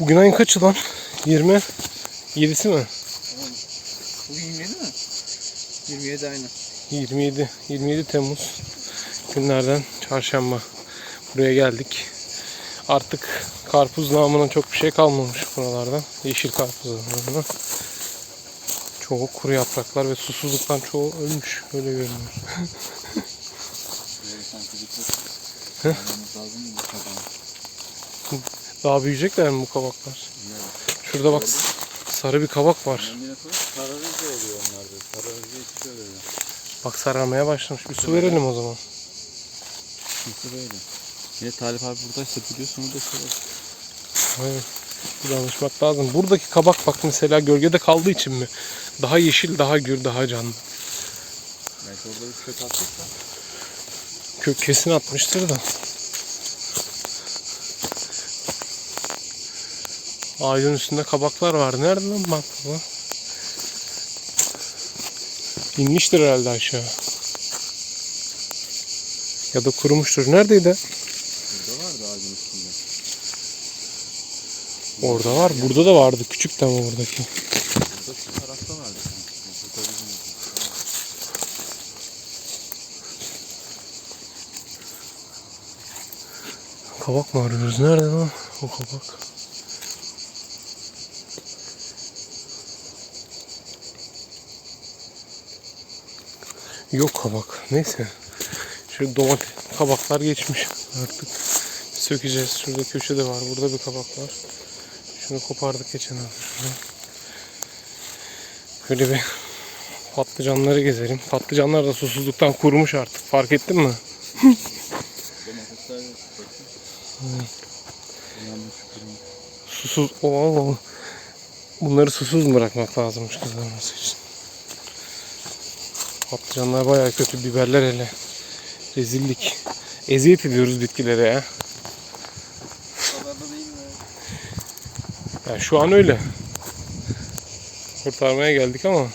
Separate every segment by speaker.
Speaker 1: Bugün ayın kaçı lan? 20. 7'si mi?
Speaker 2: Bugün 27 mi? 27 aynı.
Speaker 1: 27. 27 Temmuz günlerden çarşamba. Buraya geldik. Artık karpuz namına çok bir şey kalmamış buralarda. Yeşil karpuz namına. Çoğu kuru yapraklar ve susuzluktan çoğu ölmüş. Öyle görünüyor.
Speaker 2: Böyle sanki bir lazım mı?
Speaker 1: Daha büyüyecekler mi bu kabaklar? Şurada bak sarı bir kabak var.
Speaker 2: Sararıcı oluyor onlar da. Sararıcı hiç öyle.
Speaker 1: Bak sararmaya başlamış. Bir su verelim o zaman.
Speaker 2: Nasıl böyle? Yine Talip abi buradaysa biliyorsun da sorar.
Speaker 1: Aynen. Bir danışmak lazım. Buradaki kabak bak mesela gölgede kaldığı için mi? Daha yeşil, daha gür, daha canlı.
Speaker 2: Belki orada bir kök attıysa.
Speaker 1: Kök kesin atmıştır da. Ağacın üstünde kabaklar var. Nerede lan bak bu? İnmiştir herhalde aşağı. Ya da kurumuştur. Neredeydi?
Speaker 2: Burada vardı ağacın üstünde.
Speaker 1: Orada var. Burada da vardı. Küçük de ama oradaki.
Speaker 2: Burada şu tarafta vardı. Burada
Speaker 1: Kabak mı arıyoruz? Nerede lan o kabak? Yok kabak. Neyse. Şu domates kabaklar geçmiş artık. Sökeceğiz. Şurada köşede var. Burada bir kabak var. Şunu kopardık geçen hafta. Böyle bir patlıcanları gezelim. Patlıcanlar da susuzluktan kurumuş artık. Fark ettin mi? Susuz. Oo. Bunları susuz bırakmak lazımmış kızarması için? Patlıcanlar bayağı kötü. Biberler hele. Rezillik. Eziyet ediyoruz bitkilere ya. Yani şu an öyle. Kurtarmaya geldik ama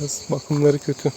Speaker 1: biraz bakımları kötü.